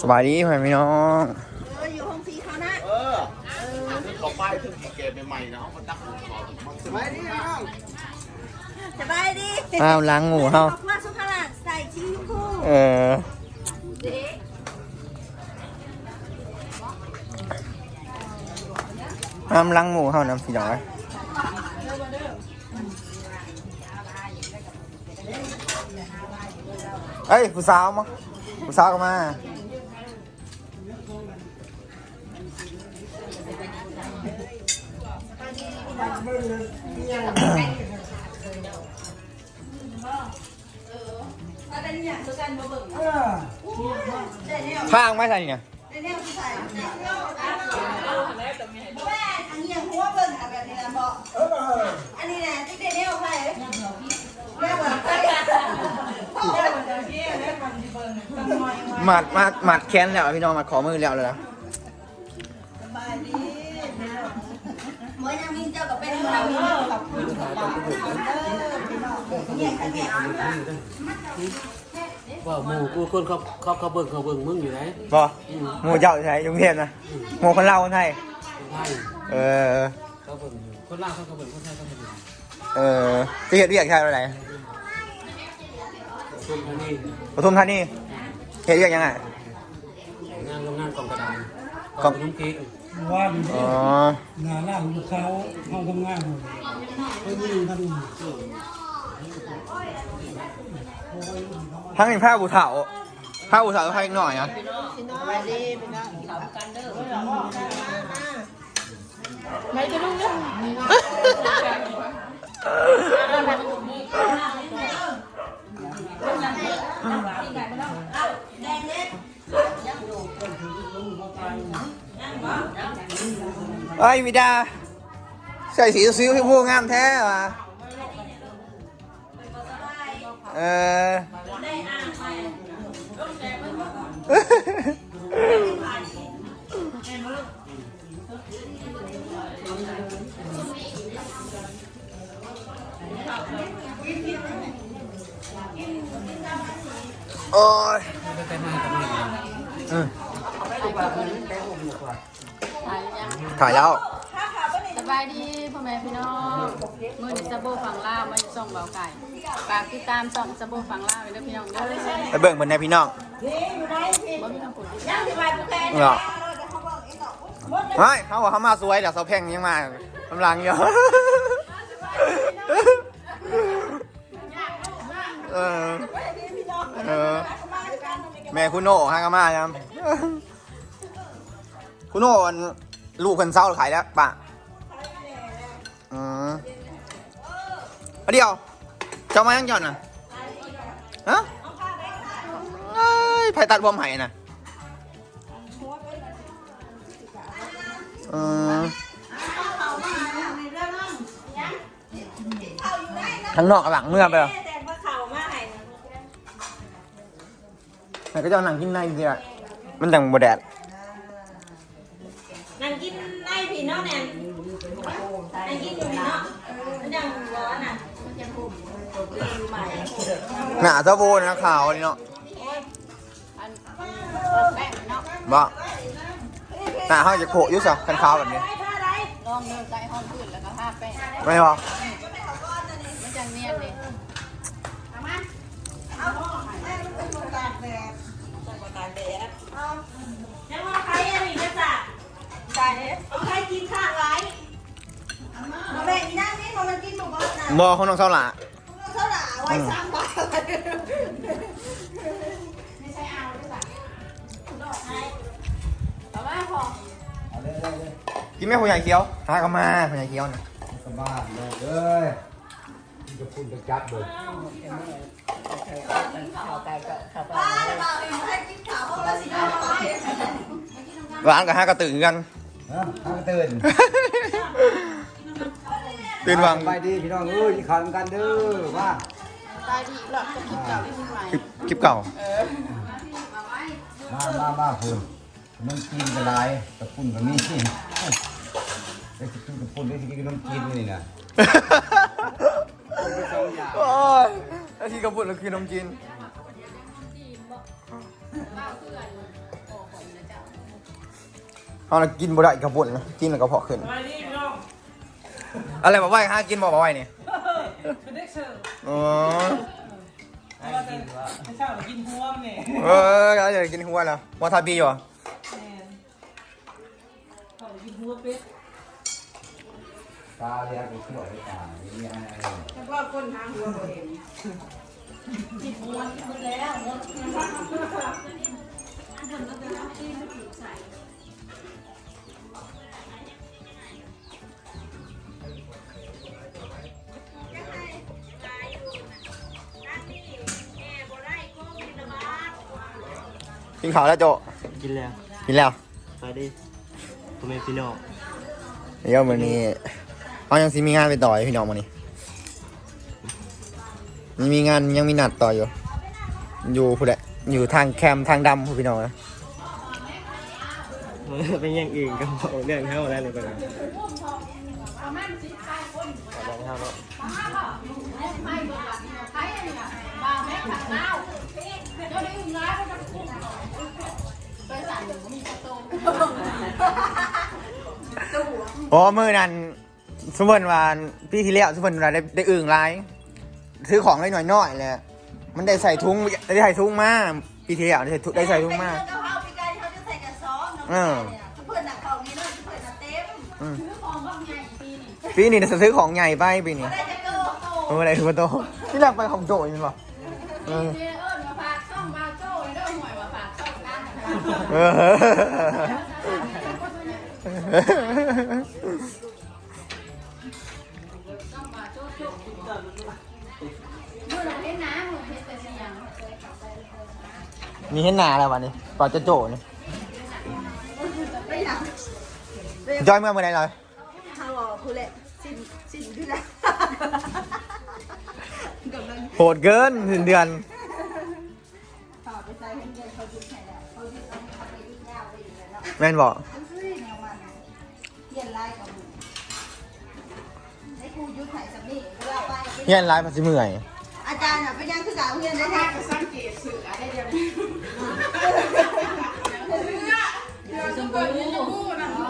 สบายดีพ่อแม่พี่น้องเอออยู่ห้องสีเขานะเออถึงเขาไปถึงอีเกมใหม่ๆนะเขามาตั้งขอสบายดีน้องสบายดีอ้าวล้างหมูเฮาขอบคุณสุภาลักใส่ชิ้นคู่เออน้ำล้างหมูเฮาน้ำสีดอยเอ้ยผู้สาวมา ผู้สาวก็มาพางไม่ใช่เนี่ยในแนวที่ใส่เนี่ยแม่อันนี้ยังหัวเบิ่งอะแบบนี้นะบอกอันนี้นะที่เดนเนลใส่แม่บอกใส่ หมัดมาหมัดแค้นแล้วพี่น้องหมัดขอมือแล้วเลยนะเมื่อยังมีเจ้ากับเป็นเรามีขอบคุณเนี่ยขันแก่ว่าหมู่กูคนเขาเขาเขาเบิ่งเขาเบิ่งมึงอยู่ไหนบอหมูเจ้าใช่ไหนยุงเทพนะหมูคนเล่าคนไทยเออเขาเบิ่งคนเล่าเขาเขาเบิ่งคนไทยเขาเบิ่งเออจะเห็ดเรียกใช่อะไรคนพนี้ปทุมธานี เห็ดเรียกยังไงงานโรงงานกองกระดานกองขนมเค้กว่าดีอ๋อหน้าล่างลูกเขาเขาทำงานอยู่ไม่มีท่านทั้งนี้ผ้าบูเถาผ้าบูเถาผ้าอีกหน่อยนะสบายดีเป็นไงเอ้ยวิดาใส่สีซิ้วที่พูงามแท้ว่ะเออโอ้ยไม่ได้มากับแม่เออ ถ่ายแล้วสบายดีพ่อแม่พี่น้องมือนิสโบฝั่งลาวมาอยู่ส่องเบาไก่ฝากติดตามส่องสโบฝั่งลาวเลยเด้อพี่น้องเด้อไปเบิ่งบนในพี่น้องบ่มีคำพูดดียังสิบายผู้แทนเหรอไม่เขาบอกเขามาสวยเดี๋ยวเขาแพงยังมากำลังเยอะเออเออแม่คุณโน่ฮากามาครับคุณโน่อัน ลูกเพิ่นเศร้าขายแล้วป่ะอืมเดียว เจ้ามายังจอนน่ะฮะเอ้ยไผ่ตัดบอมไห่น่ะเออทั้งนอกกับหลังเมื่อไปเหรอแต่งมาเข่ามาให้แต่ก็จะเอาหนังกินในดีอะมันจังบแดด นั่งกินในพี่เนาะเนี่ยนั่งกินอยู่พี่เนาะมันยังร้อนอะมันยังปุ่มใหม่หนาซาโบนะขาวนี่เนาะอันแป้งเนาะบ่หนาเขาจะโขกอยุ่สะกันขาวแบบนี้ลองเดินใส่ห้องพื้นแล้วก็ทาแป้งไม่พอมันจะเนียนเลยยังว่าใครอันนี้จะจัด ใช่เอาใครกินข้างไรมาแบ่งอีนั่งนี่พอมันกินหมูกรอบนะบอของน้องเท่าหละเท่าไหร่ไว้สร้างบ้านแต่ว่าพอกินแม่ผู้ใหญ่เคี้ยวหาก็มาผู้ใหญ่เคี้ยวนะสบายเลยเอ้ยจะพูดจะจับเลยบ้านเราเองให้กินข้าวเพราะว่าสิเอาไปร้านกับห้ากระตื่นกัน ฮะทางตื่นตื่นวังสบายดีพี่น้องเอ้ยข่าวกันเด้อว่าตายดีหลอดจะคิดเก่าที่มีใหม่คลิปคลิปเก่ามามามาคุณน้ำจีนกระไรตะปุ่นกับมีได้สิกินตะปุ่นได้สิกินน้ำจีนนี่นะโอ้ยแล้วที่กระปุกแล้วคือนมจีน เเอาละกินบ่ได้กระปุ่นนะกินแล้วก็เพาะขึ้นอะไรบอกว่าห้ากินบอกบอกไว้นี่เป็นเด็กเสิร์ฟอ๋อไม่ใช่กินหัวมันเนี่ยเออแล้วเดี๋ยวกินหัวแล้ววาทาบิอยู่เขากินหัวเป็ดตาเรียกไปช่วยไปตาอย่างเงี้ยเฉพาะคนทางหัวบ่เห็นจิตม้วนหมดแล้วหมด กินข้าวแล้วโจกินแล้วกินแล้วไปดิพ่อแม่พี่น้องเดี๋ยวมื้อนี้เอายังสิมีงานไปต่ออยู่พี่น้องมื้อนี้ยังมีงานยังมีนัดต่ออยู่ อยู่ผู้ใดอยู่ทางแคมป์ทางดำผู้พี่น้องนะเป็นอยังอื่นก็บอกเรื่องเท่าแล้วเลยไปเลยบอกเท่า แล้วอ๋อมื้อนั้นสมมุติว่าพี่ที่แล้วสมมุติว่าได้ได้อึ่งหลายซื้อของได้หน่อยๆแหละมันได้ใส่ถุงได้ใส่ถุงมาปีที่แล้วได้ใส่ถุงได้ใส่ถุงมาเพื่อนเขาเอาไปไกลเขาจะใส่กระสอบเนาะเพื่อนน่ะเขางี้เนาะเพื่อนน่ะเต็มซื้อของก็ใหญ่ปีนี้ปีนี้จะซื้อของใหญ่ไปปีนี้ได้จะโตโตเอออะไรคือโตที่แรกไปของโจยมันบอกเออ เออมีเห็นหนาแล้ววันนี้ก่อจะโจนี่ไม่อยากจอยเมื่อเมื่อไหรเลยเขาบอกคุณแหละสิ้นสิ้นคือนโหดเกินถึงเดือน แม่นบอกมันคือแนวมันเรียนไล่กับมึงให้ครูยุทธไหนสักนี่เปเฮียนร้ายภาษีเมื่อย อาจารย์อะไปยังคือสาวเรียนได้แท้สังเกตสื่ออะไรเดียวนี้สมบูรณ์อยู่นะอ๋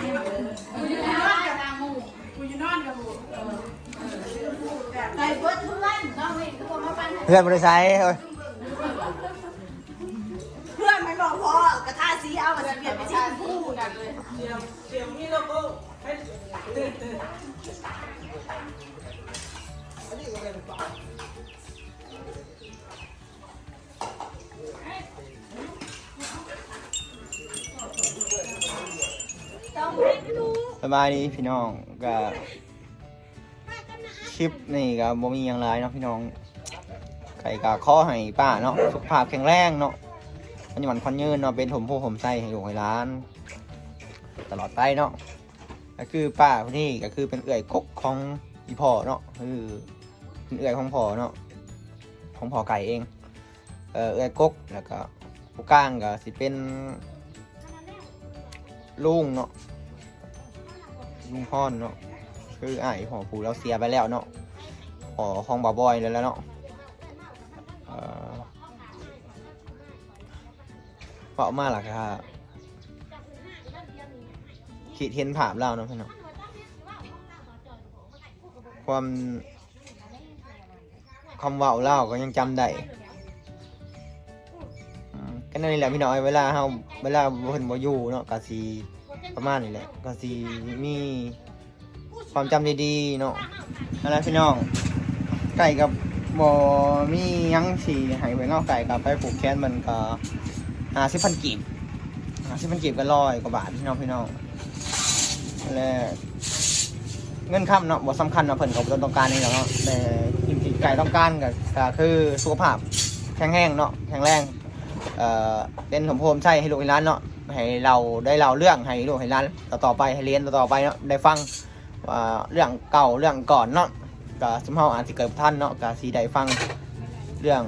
อยู่นอนกับนางมูกูอยู่นอนกับมูไปเบิร์ดเพื่อนน้องเห็นตัวมาปั้นเพื่อนบริษัทเฮ้ย กระทาสีเอามาเปลี่ยนไปสีชมพูกันเลยเดี๋ยวเดี๋ยวมีโลโก้ให้ตื่นตื่นสบายดีพี่น้องก็คลิปนี่ก็บ่มีอย่างไรเนาะพี่น้องไก่กาข้อให้ป้าเนาะสุขภาพแข็งแรงเนาะ มันหมันควันยืนเนาะเป็นผมผู้ผมใส่ให้อยู่ให้ร้าน ตลอดไปเนาะก็คือป้าคนนี้ก็คือเป็นเอื่อยกกของอีพ่อเนาะคือเป็นเอื่อยของพ่อเนาะของพ่อไก่เอง เออเอื่อยกกแล้วก็ผู้ก้างก็สิเป็นลุงเนาะลุงพ่อนเนาะคือไอ้าพ่อปู่เราเสียไปแล้วเนาะพ่อของบ่าวบอยแล้วเนาะ เออเปาะมาหล่ะครับคิดเห็นภาพเราเนาะพี่น้องความคำเว่าเล่าก็ยังจำได้ก็นั่นแหละพี่น้องเวลาเฮาเวลาเพิ่นบ่อยู่เนาะก็สิประมาณนี้แหละก็สิมีความจำดีๆเนาะนั่นแหละพี่น้องไก่กับบ่มียังสิให้ไว้เนาะไก่กับไปผูกแขนมันก็ 50,000กีบ50,000กีบก็ร้อยกว่าบาทพี่น้องพี่น้องและเงินคำเนาะบ่สำคัญเนาะเพิ่นก็บ่ต้องการนี่หรอกเนาะแต่สิ่งที่ไก่ต้องการก็ก็คือสุขภาพแข็งแรงเนาะแข็งแรงเอ่อเป็นสมโพมใช่ให้ลูกให้ร้านเนาะให้เราได้เล่าเรื่องให้ลูกให้ร้านต่อต่อไปให้เรียนต่อต่อไปเนาะได้ฟังว่าเรื่องเก่าเรื่องก่อนเนาะก็สมเฮาอาจสิเกิดท่านเนาะก็สิได้ฟังเรื่อง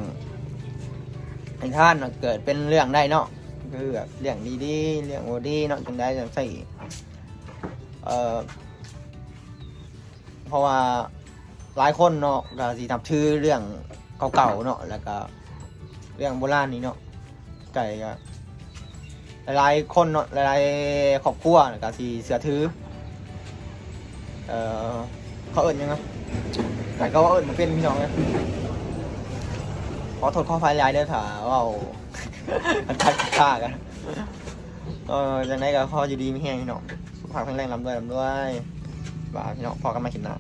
ให้ท่านเนาะเกิดเป็นเรื่องได้เนาะคือแบบเรื่องดีๆเรื่องบ่ดีเนาะจึงได้จังซี่เอ่อเพราะว่าหลายคนเนาะก็สินับถือเรื่องเก่าๆเนาะแล้วก็เรื่องโบราณนี้เนาะไก่ก็หลายๆคนเนาะหลายๆครอบครัวก็สิเสือถือเอ่อเขาเอิ้นยังไงแต่ก็ว่าเอิ้นบ่เป็นพี่น้องนะ ขอโทษข้อภัยหลายด้อถ้าเว้ามันทักทากันเออจังไดก็ข้ออยู่ดีไม่แห้งพี่น้องสุขภาพแข็งแรงลำด้วยลำด้วยบาพี่น้องพอกันมาคลิปหน้า